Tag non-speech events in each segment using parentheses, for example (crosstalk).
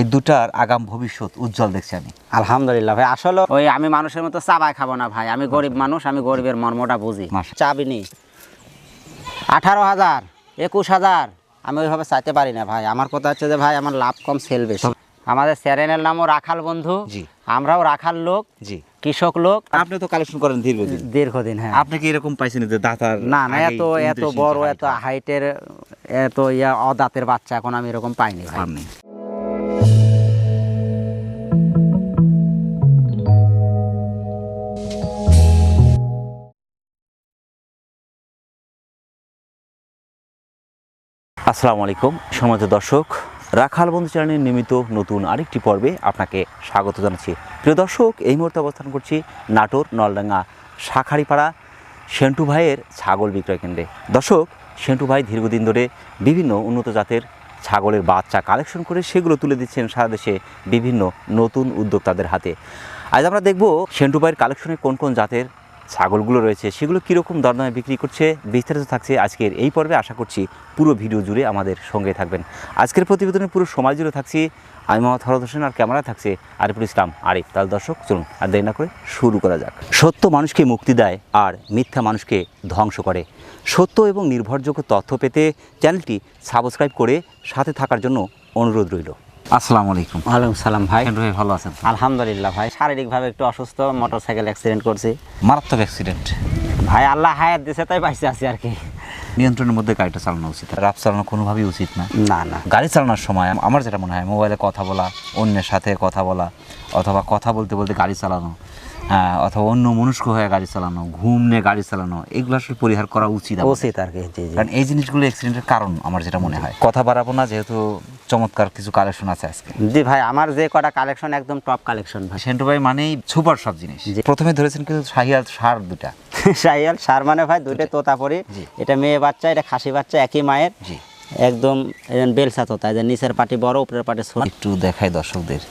এই দুটার আগাম ভবিষ্যৎ উজ্জ্বল দেখছি আমি। আলহামদুলিল্লাহ ভাই আসলে ওই আমি মানুষের মতো চাবাই খাব না ভাই আমি গরিব মানুষ আমি গরিবের মর্মটা বুঝি। চাবি নি আঠারো হাজার একুশ হাজার আমি ওইভাবে চাইতে পারি না ভাই। আমার কথা হচ্ছে যে ভাই আমার লাভ কম সেল বেশি। আমাদের চ্যানেলের নামও রাখাল বন্ধু। জি। আমরাও রাখাল লোক জি। কৃষক লোক। আপনি তো কালেকশন করেন দীর্ঘদিন। দীর্ঘদিন হ্যাঁ। আপনি কি এরকম পাইছেন যে দাতার না না এত এত বড় এত হাইটের এত ইয়া অদাঁতের বাচ্চা এখন আমি এরকম পাইনি ভাই। আসসালামু আলাইকুম। সম্মানিত দর্শক, রাখাল বন্ধু চ্যানেলের নিয়মিত নতুন আরেকটি পর্বে আপনাকে স্বাগত জানাচ্ছি। প্রিয় দর্শক, এই মুহূর্তে অবস্থান করছি নাটোর নলডাঙ্গা শাখারিপাড়া সেন্টু ভাইয়ের ছাগল বিক্রয় কেন্দ্রে। দর্শক, সেন্টু ভাই দীর্ঘদিন ধরে বিভিন্ন উন্নত জাতের ছাগলের বাচ্চা কালেকশন করে সেগুলো তুলে দিচ্ছেন সারা দেশে বিভিন্ন নতুন উদ্যোক্তাদের হাতে। আজ আমরা দেখব সেন্টু ভাইয়ের কালেকশনে কোন কোন জাতের ছাগলগুলো রয়েছে, সেগুলো কীরকম দরদামে বিক্রি করছে, বিস্তারিত থাকছে আজকের এই পর্বে। আশা করছি পুরো ভিডিও জুড়ে আমাদের সঙ্গে থাকবেন। আজকের প্রতিবেদনে পুরো সময় জুড়ে থাকছি, আমি মোহাম্মদ হরদ হোসেন আর ক্যামেরা থাকছে আরিফুল ইসলাম, আরিফ, তাহলে দর্শক, চলুন আর দেরি না করে শুরু করা যাক। সত্য মানুষকে মুক্তি দেয় আর মিথ্যা মানুষকে ধ্বংস করে। সত্য এবং নির্ভরযোগ্য তথ্য পেতে চ্যানেলটি সাবস্ক্রাইব করে সাথে থাকার জন্য অনুরোধ রইল। আসসালামু আলাইকুম। ওয়ালাইকুম সালাম ভাই। ভাই ভালো আছেন আলহামদুলিল্লাহ ভাই। শারীরিকভাবে একটু অসুস্থ মোটরসাইকেল অ্যাক্সিডেন্ট করছি। মারাত্মক অ্যাক্সিডেন্ট ভাই আল্লাহ হায়াত দিছে তাই পাইছে আছি আর কি। নিয়ন্ত্রণের মধ্যে গাড়িটা চালানো উচিত। রাফ চালানো কোনোভাবেই উচিত না। না না। গাড়ি চালানোর সময় আমার যেটা মনে হয় মোবাইলে কথা বলা অন্যের সাথে কথা বলা অথবা কথা বলতে বলতে গাড়ি চালানো হ্যাঁ অথবা অন্য মনুষ্ক হয়ে গাড়ি চালানো ঘুম নিয়ে গাড়ি চালানো এগুলো আসলে পরিহার করা উচিত। উচিত আর কি কারণ এই জিনিসগুলো অ্যাক্সিডেন্টের কারণ আমার যেটা মনে হয়। কথা বাড়াবো না যেহেতু চমৎকার কিছু কালেকশন আছে আজকে। জি ভাই আমার যে কটা কালেকশন একদম টপ কালেকশন ভাই। সেন্টু ভাই মানেই সুপার সব জিনিস। জি। প্রথমে ধরেছেন কিন্তু শাহিয়াল সার দুটা (laughs) শাহিয়াল সার মানে ভাই দুটো তোতা পরি। এটা মেয়ে বাচ্চা এটা খাসি বাচ্চা একই মায়ের। জি। একদম বেলসা তোতা যে নিচের পাটি বড় উপরের পাটি ছোট। একটু দেখাই দর্শকদের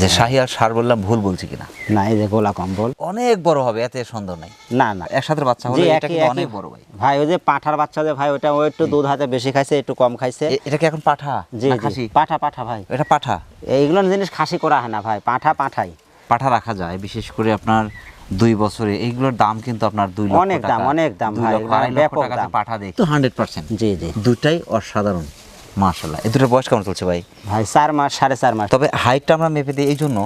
যে শাহিয়াল সার বললাম ভুল বলছি কিনা? না এই যে গোলা কম্বল। অনেক বড় হবে এতে সন্দেহ নাই। না না। একসাথে বাচ্চা হলে এটা কিন্তু অনেক বড় ভাই। ভাই ওই যে পাঠার বাচ্চা যে ভাই ওটা ও একটু দুধ হাতে বেশি খাইছে একটু কম খাইছে। এটা কি এখন পাঠা জি জি। খাসি? পাঠা পাঠা ভাই। এটা পাঠা? এইগুলো জিনিস খাসি করা হয় না ভাই পাঠা পাঠাই। পাঠা রাখা যায় বিশেষ করে আপনার দুই বছরে। এইগুলোর দাম কিন্তু আপনার দুই লক্ষ অনেক দাম, অনেক দাম দুই ভাই, আড়াই লক্ষ ব্যাপক টাকাতে দাম। পাঠা দেখি তো হান্ড্রেড পার্সেন্ট জি জি। দুটাই অসাধারণ। মাশাল্লাহ এই দুটোর বয়স কেমন চলছে ভাই? ভাই চার মাস সাড়ে চার মাস। তবে হাইটটা আমরা মেপে দিই এই জন্য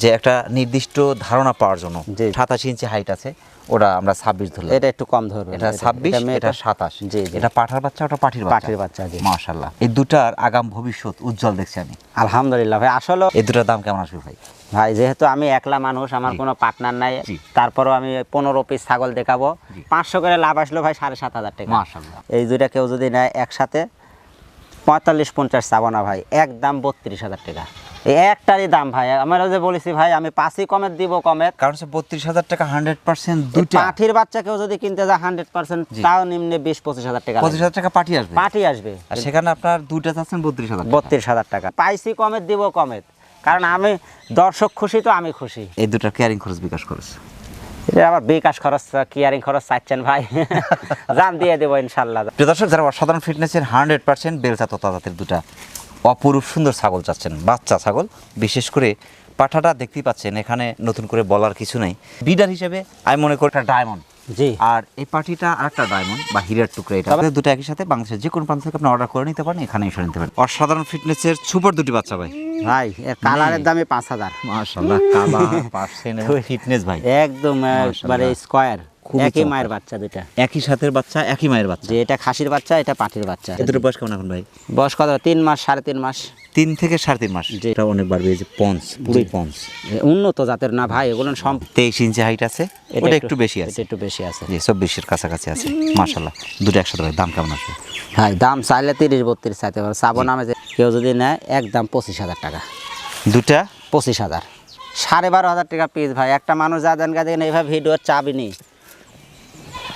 যে একটা নির্দিষ্ট ধারণা পাওয়ার জন্য। সাতাশি ইঞ্চি হাইট আছে। ওটা আমরা ছাব্বিশ ধরলাম। এটা একটু কম ধরবে এটা ছাব্বিশ এটা সাতাশ। জি এটা পাঠার বাচ্চা ওটা পাঠির পাঠির বাচ্চা জি। মাশাল্লাহ এই দুটার আগাম ভবিষ্যৎ উজ্জ্বল দেখছি আমি। আলহামদুলিল্লাহ ভাই আসলে এই দুটার দাম কেমন আসবে ভাই? ভাই যেহেতু আমি একলা মানুষ আমার কোনো পার্টনার নাই। তারপরও আমি পনেরো পিস ছাগল দেখাবো। পাঁচশো করে লাভ আসলো ভাই সাড়ে সাত হাজার টাকা। মাশাল্লাহ এই দুইটা কেউ যদি নেয় একসাথে পঁয়তাল্লিশ পঞ্চাশ চাবো না ভাই এক দাম বত্রিশ হাজার টাকা। একটারই দাম ভাই। আমরা যে বলেছি ভাই আমি পাঁচই কমের দিব কমের। কারণ বত্রিশ হাজার টাকা হান্ড্রেড পার্সেন্ট দুটা পাঠির বাচ্চা কেউ যদি কিনতে যায় হান্ড্রেড পার্সেন্ট তাও নিম্নে বিশ পঁচিশ হাজার টাকা পঁচিশ হাজার টাকা পাঠি আসবে। পাঠি আসবে। আর সেখানে আপনার দুইটা চাচ্ছেন বত্রিশ হাজার বত্রিশ হাজার টাকা। পাইছি কমের দিব কমের। কারণ আমি দর্শক খুশি তো আমি খুশি। এই দুটার কেয়ারিং খরচ বিকাশ খরচ। এটা আবার বিকাশ খরচ কিয়ারিং খরচ চাচ্ছেন ভাই। (laughs) জান দিয়ে দেবো ইনশাল্লাহ। দর্শক যারা অসাধারণ ফিটনেসের হান্ড্রেড পার্সেন্ট বেলচা তোতা জাতের দুটা অপরূপ সুন্দর ছাগল চাচ্ছেন বাচ্চা ছাগল। বিশেষ করে পাঠাটা দেখতেই পাচ্ছেন এখানে নতুন করে বলার কিছু নেই। বিডার হিসেবে আমি মনে করি একটা ডায়মন্ড। জি। আর এই পার্টিটা আরেকটা ডায়মন্ড বা হীরার টুকরা এটা। দুটো একই সাথে বাংলাদেশের যে কোনো প্রান্ত থেকে আপনি অর্ডার করে নিতে পারেন এখানে এসে নিতে পারেন। অসাধারণ ফিটনেসের সুপার দুটি বাচ্চা ভাই। ভাই এর কালারের দামে পাঁচ হাজার। মাশাআল্লাহ কালার পার্সেন্ট ফিটনেস ভাই। একদম। একবারে স্কোয়ার একই মায়ের বাচ্চা দুটা একই সাথের বাচ্চা একই মায়ের বাচ্চা। যে এটা খাসির বাচ্চা এটা পাঠির বাচ্চা। দুটো বয়স কেমন এখন ভাই? বয়স কত? তিন মাস সাড়ে তিন মাস। তিন থেকে সাড়ে তিন মাস। জি। এটা অনেক বাড়বে যে পঞ্চ পুরোই পঞ্চ উন্নত জাতের না ভাই এগুলো সব তেইশ ইঞ্চি হাইট আছে এটা একটু বেশি আছে। একটু বেশি আছে। জি চব্বিশের কাছাকাছি আছে মাশাল্লাহ দুটো একসাথে ভাই দাম কেমন আসবে? ভাই দাম চাইলে তিরিশ বত্রিশ চাইতে পারে। সাবো নামে যে কেউ যদি নেয় একদম পঁচিশ হাজার টাকা। দুটা? পঁচিশ হাজার। সাড়ে বারো হাজার টাকা পিস ভাই। একটা মানুষ যা দেন দেখেন এইভাবে ভিডিওর চাবি নি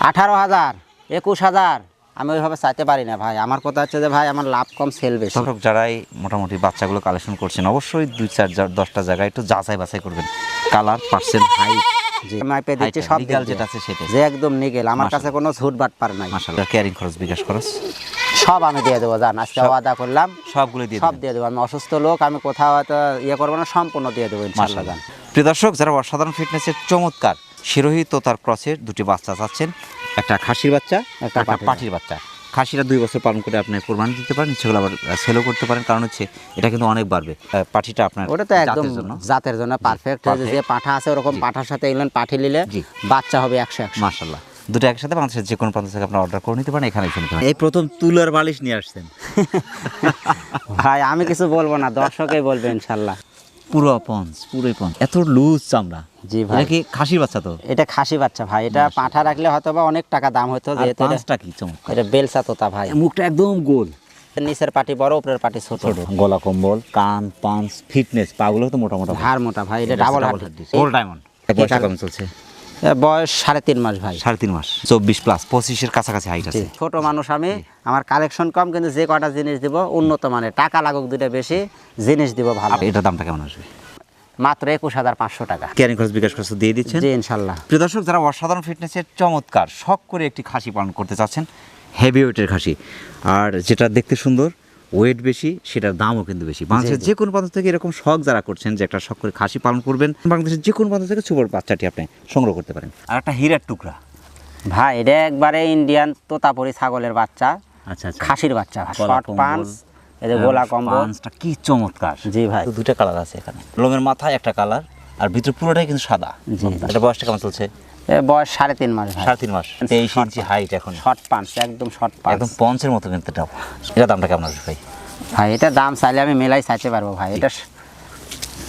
আঠারো হাজার একুশ হাজার। আমি ওইভাবে চাইতে পারি না ভাই। আমার কথা হচ্ছে যে ভাই আমার লাভ কম সেল বেশি। দর্শক যারাই মোটামুটি বাচ্চাগুলো কালেকশন করছেন অবশ্যই দুই চার দশটা জায়গায় একটু যাচাই বাছাই করবেন। কালার পার্সেন্ট হাইট জি। মাইপে দিচ্ছি সব দিক দিয়ে। যেটা আছে সেটাই। যে একদম নিগেল আমার কাছে কোনো ঝুট বাট পার নাই। মাশাল্লাহ কেয়ারিং খরচ বিকাশ খরচ। সব আমি দিয়ে দেবো জান। আজকে ওয়াদা করলাম। সবগুলো দিয়ে সব দিবেন দিয়ে দেবো। আমি অসুস্থ লোক আমি কোথাও হয়তো ইয়ে করব না সম্পূর্ণ দিয়ে দেবো ইনশাল্লাহ জান। প্রিয় দর্শক যারা অসাধারণ ফিটনেসের চমৎকার ও তার ক্রসের দুটি বাচ্চা চাচ্ছেন। একটা খাসির বাচ্চা একটা পাঠির পাটির বাচ্চা। খাসিটা দুই বছর পালন করে আপনি কোরবানি দিতে পারেন সেগুলো আবার সেলও করতে পারেন। কারণ হচ্ছে এটা কিন্তু অনেক বাড়বে। পাটিটা আপনার ওটা তো একদম জাতের জন্য। পারফেক্ট যে পাঠা আছে ওরকম পাঠার সাথে এগুলো পাঠি নিলে বাচ্চা হবে একশো একশো। মার্শাল্লাহ দুটো একসাথে বাংলাদেশের যে কোনো প্রান্ত থেকে আপনার অর্ডার করে নিতে পারেন এখানে এসে নিতে পারেন। এই প্রথম তুলার বালিশ নিয়ে আসছেন। (laughs) ভাই আমি কিছু বলব না দর্শকই বলবে ইনশাল্লাহ পুরো পঞ্চ পুরোই পঞ্চ এত লুজ চামড়া। জি ভাই। এটা কি খাসির বাচ্চা তো? এটা খাসি বাচ্চা ভাই। এটা পাঠা রাখলে হয়তো বা অনেক টাকা দাম হতো যেহেতু এটা- পাঁচটা কি চমৎকার। এটা বেলসা তোতা ভাই। মুখটা একদম গোল। নিচের পাটি বড় উপরের পাটি ছোট। ছোট। গলা কম্বল কান পাঞ্চ ফিটনেস পাগুলো তো মোটা মোটা হাড় মোটা ভাই এটা ডাবল হাড় গোল ডায়মন্ড বয়সটা কেমন চলছে। বয়স সাড়ে তিন মাস ভাই। সাড়ে তিন মাস চব্বিশ প্লাস পঁচিশের কাছাকাছি হাইট আছে। ছোট মানুষ আমি আমার কালেকশন কম কিন্তু যে কটা জিনিস দিব উন্নত মানের টাকা লাগুক দুটা বেশি জিনিস দিব ভালো। এটার দামটা কেমন আসবে? মাত্র একুশ হাজার পাঁচশো টাকা। ক্যারিং খরচ বিকাশ খরচ দিয়ে দিচ্ছেন। জি ইনশাল্লাহ। প্রিয় দর্শক যারা অসাধারণ ফিটনেসের চমৎকার শখ করে একটি খাসি পালন করতে চাচ্ছেন হেভি ওয়েটের খাসি আর যেটা দেখতে সুন্দর ওয়েট বেশি সেটার দামও কিন্তু বেশি। বাংলাদেশের যে কোনো প্রান্ত থেকে এরকম শখ যারা করছেন যে একটা শখ করে খাসি পালন করবেন বাংলাদেশের যে কোনো প্রান্ত থেকে ছোবর বাচ্চাটি আপনি সংগ্রহ করতে পারেন। আর একটা হীরার টুকরা। ভাই এটা একবারে ইন্ডিয়ান তোতাপুরি ছাগলের বাচ্চা আচ্ছা আচ্ছা। খাসির বাচ্চা শর্ট কম্বল। পাঞ্চ এই যে গোলা কম্বল। পাঞ্চটা কি চমৎকার। জি ভাই। দুটো কালার আছে এখানে। লোমের মাথায় একটা কালার আর ভিতরে পুরোটাই কিন্তু সাদা। এটা বয়সটা কেমন চলছে? বয়স সাড়ে তিন মাস ভাই। সাড়ে তিন মাস। তেইশ ইঞ্চি হাইট এখন। শর্ট পাঞ্চ একদম শর্ট পাঞ্চ একদম পঞ্চের মতো কিন্তু এটা। এটা দামটা কেমন আসবে ভাই? ভাই এটা দাম চাইলে আমি মেলাই চাইতে পারব ভাই। এটা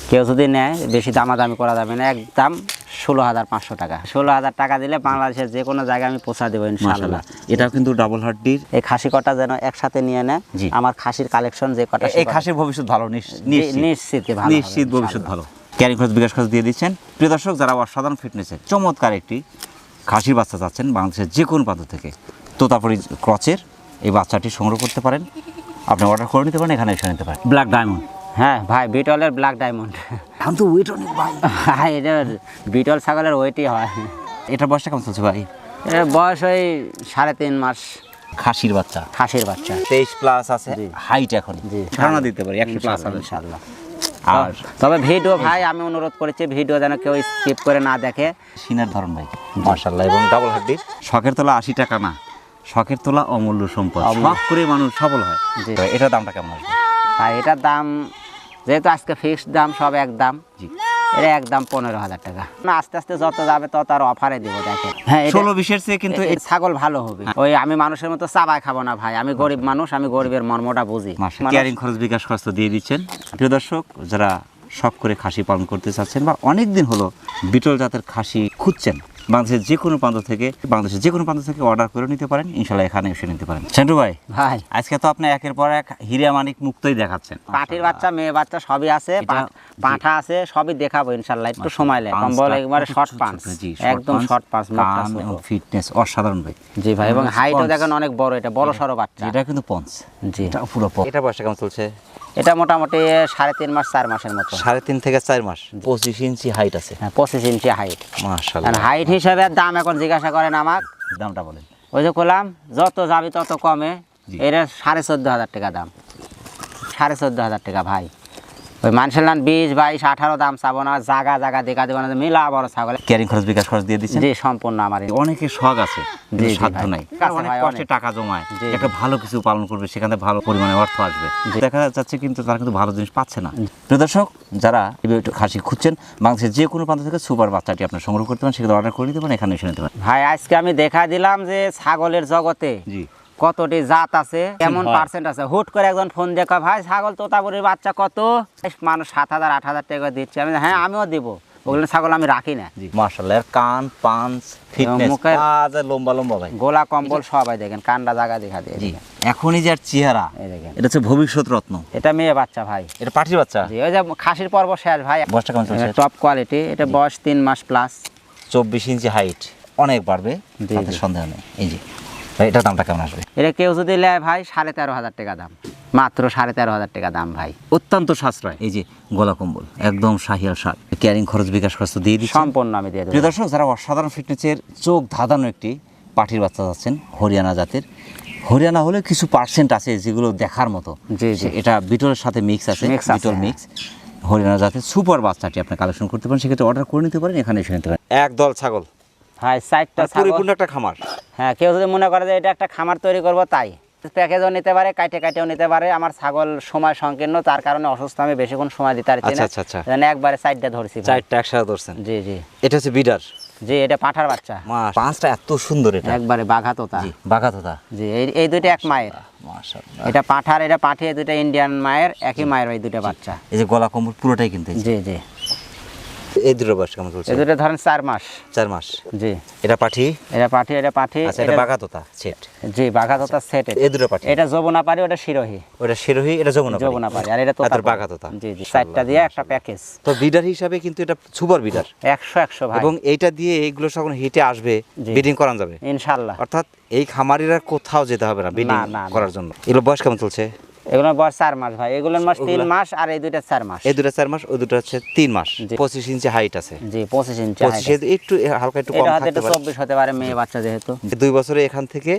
কেউ যদি নেয় বেশি দামাদামি করা যাবে না। একদম ষোলো হাজার পাঁচশো টাকা। ষোলো হাজার টাকা দিলে বাংলাদেশের যে কোনো জায়গায় আমি পৌঁছা দেবো ইনশাল্লাহ মাশাআল্লাহ। এটাও কিন্তু ডাবল হাড্ডির এই খাসি কটা যেন একসাথে নিয়ে নেয়। আমার খাসির কালেকশন যে কটা এই খাসির ভবিষ্যৎ ভালো নিশ- নিশ্চিত। নিশ্চিত ভবিষ্যৎ ভালো। ক্যারিং খরচ বিকাশ খরচ দিয়ে দিচ্ছেন। প্রিয় দর্শক যারা অসাধারণ ফিটনেসের চমৎকার একটি খাসির বাচ্চা চাচ্ছেন বাংলাদেশের যে কোনো প্রান্ত থেকে তোতাপুরি ক্রচের এই বাচ্চাটি সংগ্রহ করতে পারেন। আপনি অর্ডার করে নিতে পারেন এখানে এসে নিতে পারেন। ব্ল্যাক ডায়মন্ড হ্যাঁ ভাই বিটলের ব্ল্যাক ডায়মন্ড এখন তো ওয়েট অনেক ভাই। ভাই এটা বিটল ছাগলের ওইটি হয়। এটার বয়সটা কেমন চলছে ভাই? এর বয়স ওই সাড়ে তিন মাস। খাসির বাচ্চা। খাসির বাচ্চা। তেইশ প্লাস আছে হাইট এখন। ধারণা দিতে পারি একশো প্লাস ইনশাল্লাহ। আর তবে ভিডিও ভাই আমি অনুরোধ করেছি ভিডিও যেন কেউ স্কিপ করে না দেখে। সিনার ধরন ভাই। মার্শাল্লাহ এবং ডাবল হাড্ডি শখের তোলা আশি টাকা না। শখের তোলা অমূল্য সম্পদ। শখ করে মানুষ সফল হয়। এটা দামটা কেমন আসবে? আর এটার দাম যেহেতু আজকে ফিক্সড দাম সব এক দাম। জি। একদম পনেরো হাজার টাকা। না আস্তে আস্তে যত যাবে তত আর অফারে দেবো দেখে হ্যাঁ ষোলো বিশের চেয়ে কিন্তু ছাগল ভালো হবে। ওই আমি মানুষের মতো চাবাই খাব না ভাই আমি গরিব মানুষ আমি গরিবের মর্মটা বুঝি। কেয়ারিং খরচ বিকাশ খরচ দিয়ে দিচ্ছেন। প্রিয় দর্শক যারা সব করে খাসি পালন করতে চাচ্ছেন বা অনেকদিন হলো বিটল জাতের খাসি খুঁজছেন বাংলাদেশের যে কোনো প্রান্ত থেকে বাংলাদেশের যে কোনো প্রান্ত থেকে অর্ডার করে নিতে পারেন ইনশাল্লাহ এখানে এসে নিতে পারেন। সেন্টু ভাই ভাই। আজকে তো আপনি একের পর এক হিরিয়া মানিক মুক্তই দেখাচ্ছেন। পাটির বাচ্চা মেয়ে বাচ্চা সবই আছে পাঠা আছে সবই দেখাবো ইনশাল্লাহ একটু সময় লাগে। কম্বল একবারে শর্ট পাঁচ একদম শর্ট পাঁচ ফিটনেস অসাধারণ ভাই। জি ভাই এবং হাইটও দেখেন অনেক বড় এটা বড় সড়ো বাচ্চা। এটা কিন্তু পঞ্চ জি। এটা পুরো এটা বয়সটা কেমন চলছে? এটা মোটামুটি সাড়ে তিন মাস চার মাসের মতো। সাড়ে তিন থেকে চার মাস। পঁচিশ ইঞ্চি হাইট আছে। হ্যাঁ পঁচিশ ইঞ্চি হাইট মাসাল হাইট হিসাবে দাম এখন জিজ্ঞাসা করেন আমার দামটা বলেন। ওই যে করলাম যত যাবে তত কমে। এটা সাড়ে চোদ্দ হাজার টাকা দাম। সাড়ে চোদ্দ হাজার টাকা ভাই। ওই মানুষের লান বিশ বাইশ আঠারো দাম চাবো না জাগা জাগা দেখা দেবো না মিলা বড় ছাগল। ক্যারিং খরচ বিকাশ খরচ দিয়ে দিচ্ছেন? জি সম্পূর্ণ আমার অনেকের শখ আছে কিন্তু জি, জি সাধ্য নাই। অনেক কষ্টে টাকা জমায় একটা ভালো কিছু পালন করবে সেখানে ভালো পরিমাণে অর্থ আসবে। দেখা যাচ্ছে কিন্তু তারা কিন্তু ভালো জিনিস পাচ্ছে না। প্রিয় দর্শক যারা খাসি খুঁজছেন বাংলাদেশের যে কোনো প্রান্ত থেকে সুপার বাচ্চাটি আপনার সংগ্রহ করতে পারেন সেখানে অর্ডার করে দিতে পারেন এখানে এসে নিতে পারেন। ভাই আজকে আমি দেখা দিলাম যে ছাগলের জগতে জি। কতটি জাত আছে কেমন পার্সেন্ট আছে? হুট করে একজন ফোন দেখা ভাই ছাগল তোতাপুরির বাচ্চা কত? মানুষ সাত হাজার আট হাজার টাকা দিচ্ছে। আমি হ্যাঁ আমিও দিব। ওগুলো ছাগল আমি রাখি না। জি কান পাঞ্চ ফিটনেস মুখের- লম্বা লম্বা ভাই। গোলা কম্বল সবাই দেখেন কান্ডা জায়গা দেখা দিয়ে এখনই যার চেহারা এটা হচ্ছে ভবিষ্যৎ রত্ন। এটা মেয়ে বাচ্চা ভাই। এটা বাচ্চা? জি ওই যে খাসির পর্ব শেষ ভাই। বয়সটা কেমন চলছে? টপ কোয়ালিটি এটা বয়স তিন মাস প্লাস চব্বিশ ইঞ্চি হাইট অনেক বাড়বে। সন্দেহ নেই। এই যে এটার দামটা কেমন আসবে? এটা কেউ যদি নেয় ভাই সাড়ে তেরো হাজার টাকা দাম। মাত্র সাড়ে তেরো হাজার টাকা দাম ভাই। অত্যন্ত সাশ্রয়। এই যে গলা কম্বল একদম শাহিয়াল শাক। ক্যারিং খরচ বিকাশ খরচ দিয়ে দিচ্ছি সম্পূর্ণ আমি দিয়ে দেবো। দর্শক যারা অসাধারণ ফিটনেসের চোখ ধাঁধানো একটি পাঠির বাচ্চা যাচ্ছেন হরিয়ানা জাতের হরিয়ানা হলে কিছু পার্সেন্ট আছে যেগুলো দেখার মতো। জি, জি। এটা বিটলের সাথে মিক্স আছে বিটল হ্যাঁ। মিক্স হরিয়ানা জাতের সুপার বাচ্চাটি আপনি কালেকশন করতে পারেন সেক্ষেত্রে অর্ডার করে নিতে পারেন এখানে এসে নিতে পারেন। এক দল ছাগল। ভাই চারটা ছাগল পরিপূর্ণ একটা খামার। হ্যাঁ কেউ যদি মনে করে যে এটা একটা খামার তৈরি করব তাই। প্যাকেজও নিতে পারে কাটে কাটেও নিতে পারে। আমার ছাগল সময় সংকীর্ণ তার কারণে অসুস্থ আমি বেশিক্ষণ সময় দিতে পারছি না। আচ্ছা, আচ্ছা, আচ্ছা। একবারে সাইডটা ধরছি চারটা একসাথে ধরছেন? জি জি। এটা হচ্ছে বিডার? জি এটা পাঠার বাচ্চা। পাঁচটা এত সুন্দর এটা। একবারে বাঘা তোতা জি বাঘাতোতা। জি এই এই দুইটা এক মায়ের। এটা পাঠার এটা পাঠিয়ে দুইটা ইন্ডিয়ান মায়ের একই মায়ের ওই দুইটা বাচ্চা। এই যে গলা কম্বল পুরোটাই কিনতে জি জি। এই দুটো বয়স কেমন চলছে? এই দুটো ধরেন চার মাস। চার মাস। জি। এটা পাঠি? এটা পাঠিয়ে এটা পাঠিয়ে আচ্ছা এটা বাঘাতোতা সেট জি সেট এই দুটো পাঠি। এটা যমুনা পারি ওটা শিরোহী। ওটা শিরোহী এটা যমুনা যমুনা পারি আর এটা তোতা বাঘাতোতা। জি জি চারটা দিয়ে একটা প্যাকেজ তো বিডার হিসাবে কিন্তু এটা সুপার বিডার। একশো একশো ভাই। এবং এইটা দিয়ে এইগুলো যখন হিটে আসবে। বিডিং করানো যাবে। ইনশাল্লাহ। অর্থাৎ এই খামারিরা কোথাও যেতে হবে না বিডিং। করার জন্য। এগুলো বয়স কেমন চলছে? এগুলোর বয়স চার মাস ভাই। এগুলোর মাস তিন মাস আর এই দুইটা চার মাস। এই দুটো চার মাস ওই দুটো হচ্ছে তিন মাস। পঁচিশ ইঞ্চি হাইট আছে। জি পঁচিশ ইঞ্চি পঁচিশ একটু হালকা একটু কম থাকতে পারে। চব্বিশ হতে পারে মেয়ে বাচ্চা যেহেতু। দুই বছরে এখান থেকে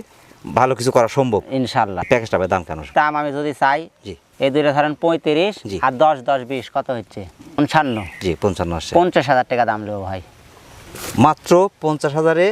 ভালো কিছু করা সম্ভব। ইনশাল্লাহ প্যাকেজটা দাম কেন দাম আমি যদি চাই জি। এই দুইটা ধরেন পঁয়ত্রিশ। আর দশ দশ বিশ কত হচ্ছে? পঞ্চান্ন। জি পঞ্চান্ন পঞ্চাশ হাজার টাকা দাম নেব ভাই। মাত্র পঞ্চাশ হাজারে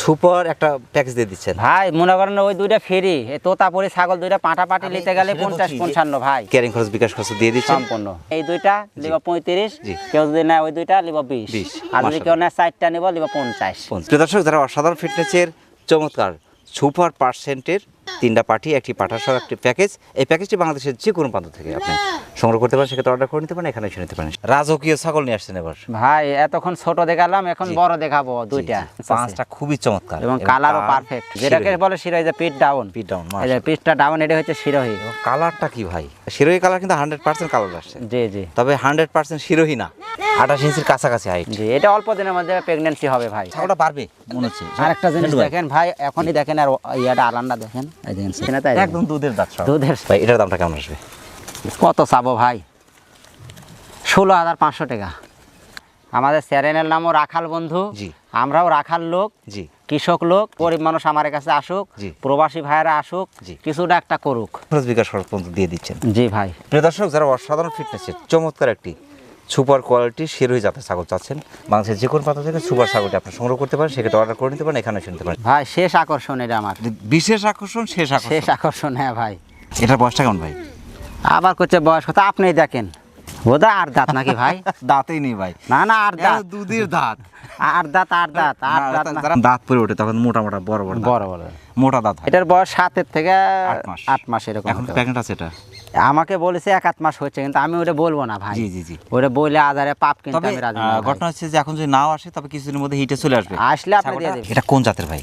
সুপার একটা প্যাকেজ দিয়ে দিচ্ছেন। ভাই মনে করেন ওই দুইটা ফেরি তোতা তোতাপুরি ছাগল দুইটা পাঁটা পাটি নিতে গেলে পঞ্চাশ পঞ্চান্ন ভাই। ক্যারিং খরচ বিকাশ খরচ দিয়ে দিচ্ছেন। সম্পূর্ণ। এই দুইটা লিব পঁয়ত্রিশ কেউ যদি নেয় ওই দুইটা লিব বিশ। 20 আর যদি কেউ নেয় চারটা নিব লিব পঞ্চাশ। দর্শক যারা অসাধারণ ফিটনেসের চমৎকার সুপার পার্সেন্টের তিনটা পার্টি একটি পাঠা সহ একটি প্যাকেজ। এই প্যাকেজটি বাংলাদেশের যে কোনো প্রান্ত থেকে আপনি সংগ্রহ করতে পারেন সেক্ষেত্রে অর্ডার করে নিতে পারেন এখানে এসে নিতে পারেন। রাজকীয় ছাগল নিয়ে আসছেন এবার। ভাই এতক্ষণ ছোট দেখালাম এখন বড় দেখাবো দুইটা। পাঁচটা খুবই চমৎকার। এবং কালারও পারফেক্ট যেটাকে বলে শিরোহি যে পিট ডাউন পিট ডাউন এই যে পিটটা ডাউন এটা হচ্ছে শিরোহি। কালারটা কি ভাই? শিরোহী কালার কিন্তু হান্ড্রেড পার্সেন্ট কালার আসছে। জি জি। তবে হান্ড্রেড পার্সেন্ট শিরোহী না। আঠাশ ইঞ্চির কাছাকাছি হাইট জি এটা অল্প দিনের মধ্যে প্রেগনেন্সি হবে ভাই। ছাগলটা পারবে মনে হচ্ছে। আরেকটা জিনিস দেখেন ভাই এখনই দেখেন আর ইয়াটা আলানটা দেখেন। এই দেখেন সেখানে তাই একদম দুধের দাঁত দুধের ভাই এটার দামটা কেমন আসবে? কত চাবো ভাই? ষোলো হাজার পাঁচশো টাকা। আমাদের চ্যানেলের নামও রাখাল বন্ধু। জি। আমরাও রাখাল লোক জি। কৃষক লোক গরিব মানুষ আমার কাছে আসুক জি। প্রবাসী ভাইয়েরা আসুক জি। কিছুটা একটা করুক। বিকাশ দিয়ে দিচ্ছেন। জি ভাই। প্রিয় দর্শক যারা অসাধারণ ফিটনেসের চমৎকার একটি সুপার কোয়ালিটি শিরোহী জাতের ছাগল চাচ্ছেন। বাংলাদেশের যে কোনো প্রান্ত থেকে সুপার ছাগলটি আপনি সংগ্রহ করতে পারেন সেক্ষেত্রে অর্ডার করে নিতে পারেন এখানে শুনতে পারেন। ভাই শেষ আকর্ষণ এটা আমার। বিশেষ আকর্ষণ শেষ শেষ আকর্ষণ আকর্ষণ হ্যাঁ ভাই। এটার বয়সটা কেমন ভাই? আবার করছে বয়স কথা আপনি দেখেন। বোধহয় আর দাঁত নাকি ভাই? (laughs) দাঁতেই নেই ভাই। না না আর দাঁত। দুধের দাঁত। আর দাঁত আর দাঁত আর দাঁত। দাঁত পরে ওঠে তখন মোটা মোটা বড় বড় বড় বড়। মোটা দাঁত এটার বয়স সাতের থেকে আট মাস। আট মাস এরকম এখন প্যাকেট আছে এটা? আমাকে বলেছে এক আধ মাস হচ্ছে কিন্তু আমি ওটা বলব না ভাই। জি জি জি। ওটা বলে আধারে পাপ কিন্তু আমি রাজি না ঘটনা হচ্ছে যে এখন যদি নাও আসে তবে কিছুদিনের মধ্যে হিটে চলে আসবে। আসলে আপনি দিয়ে দেবেন। এটা কোন জাতের ভাই?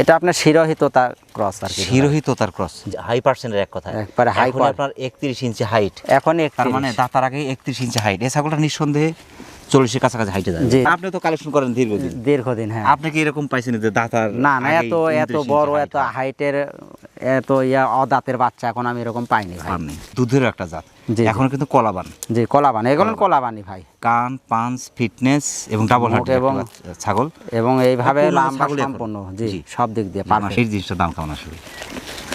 এটা আপনার শিরোহিত তার ক্রস আর কি। শিরোহী তোতার ক্রস হাই পার্সেন্টের এক কথা একবারে এখন আপনার একত্রিশ ইঞ্চি হাইট এখন তার মানে দাতার আগে একত্রিশ ইঞ্চি হাইট এই ছাগলটা নিঃসন্দেহে চল্লিশের কাছাকাছি হাইটে যায়। জি। আপনি তো কালেকশন করেন দীর্ঘদিন। দীর্ঘদিন হ্যাঁ। আপনি কি এরকম পাইছেন যে দাতার না না এত এত বড় এত হাইটের এত ইয়া অদাঁতের বাচ্চা এখন আমি এরকম পাইনি ভাই। দুধেরও একটা জাত। এখন কিন্তু কলাবান। জি কলাবান। এগুলো কলাবানি। ভাই। কান পাঞ্চ ফিটনেস এবং ডাবল হার্ট এবং- ছাগল। এবং এইভাবে লাম্বা এখন। সম্পূর্ণ জি। সব দিক দিয়ে এই জিনিসটার দাম কেমন আসবে?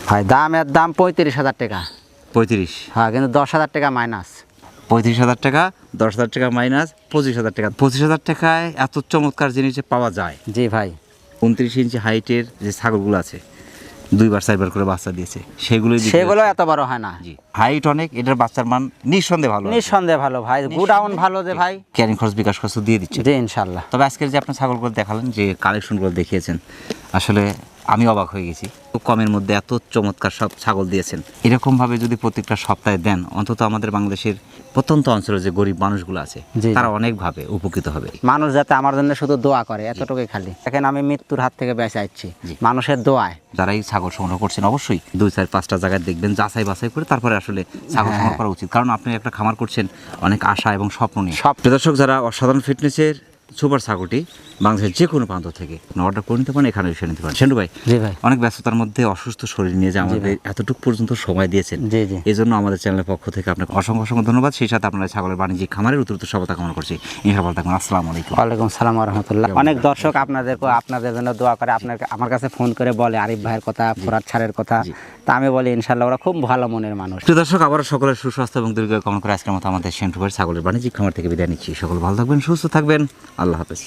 ভাই দাম এর দাম পঁয়ত্রিশ হাজার টাকা। পঁয়ত্রিশ। হ্যাঁ কিন্তু দশ হাজার টাকা মাইনাস। পঁয়ত্রিশ হাজার টাকা দশ হাজার টাকা মাইনাস পঁচিশ হাজার টাকা। পঁচিশ হাজার টাকায় এত চমৎকার জিনিস পাওয়া যায়। জি ভাই। উনত্রিশ ইঞ্চি হাইটের যে ছাগলগুলো আছে দুইবার চারবার করে বাচ্চা দিয়েছে। সেগুলো সেগুলো। এত বড় হয় না। জি। হাইট অনেক এটার বাচ্চার মান নিঃসন্দেহে ভালো নিঃসন্দেহে ভালো ভাই। গুডাউন ভালো। যে ভাই। ক্যারিং খরচ বিকাশ খরচ দিয়ে দিচ্ছে। জি ইনশাল্লাহ তবে আজকের যে আপনার ছাগলগুলো দেখালেন যে কালেকশনগুলো দেখিয়েছেন আসলে আমি অবাক হয়ে গেছি। খুব কমের মধ্যে এত চমৎকার সব ছাগল দিয়েছেন। এরকমভাবে যদি প্রত্যেকটা সপ্তাহে দেন অন্তত আমাদের বাংলাদেশের প্রত্যন্ত অঞ্চলের যে গরিব মানুষগুলো আছে তারা অনেকভাবে উপকৃত হবে। মানুষ যাতে আমার জন্য শুধু দোয়া করে এতটুকুই খালি। দেখেন আমি মৃত্যুর হাত থেকে বেঁচে জি। মানুষের দোয়ায়। যারা এই ছাগল সংগ্রহ করছেন অবশ্যই দুই চার পাঁচটা জায়গায় দেখবেন যাচাই বাছাই করে তারপরে আসলে ছাগল সংগ্রহ করা উচিত। কারণ আপনি একটা খামার করছেন অনেক আশা এবং স্বপ্ন নিয়ে। সব- দর্শক যারা অসাধারণ ফিটনেসের সুপার ছাগলটি বাংলাদেশের যে কোনো প্রান্ত থেকে অর্ডার করে নিতে পারেন এখানে এসে নিতে পারেন। সেন্টু ভাই ভাই। অনেক ব্যস্ততার মধ্যে অসুস্থ শরীর নিয়ে যে আমাদের এতটুকু পর্যন্ত সময় দিয়েছেন এই জন্য আমাদের চ্যানেলের পক্ষ থেকে আপনাকে অসংখ্য অসংখ্য ধন্যবাদ। সেই সাথে আপনার ছাগলের বাণিজ্যিক খামারের উত্তর সফলতা কামনা করছি। ইনশাআল্লাহ আসসালামু আলাইকুম। ওয়ালাইকুম সালাম রহমতুল্লাহ। অনেক দর্শক আপনাদের আপনাদের জন্য দোয়া করে আপনার আমার কাছে ফোন করে বলে আরিফ ভাইয়ের কথা ফোরাত ছাড়ের কথা। তা আমি বলি ইনশাল্লাহ ওরা খুব ভালো মনের মানুষ। প্রিয় দর্শক আবারও সকলের সুস্বাস্থ্য এবং দীর্ঘ কামনা করে আজকের মতো আমাদের সেন্টুভার ছাগলের বাণিজ্যিক খামার থেকে বিদায় নিচ্ছি। সকল ভালো থাকবেন সুস্থ থাকবেন। আল্লাহ হাফেজ।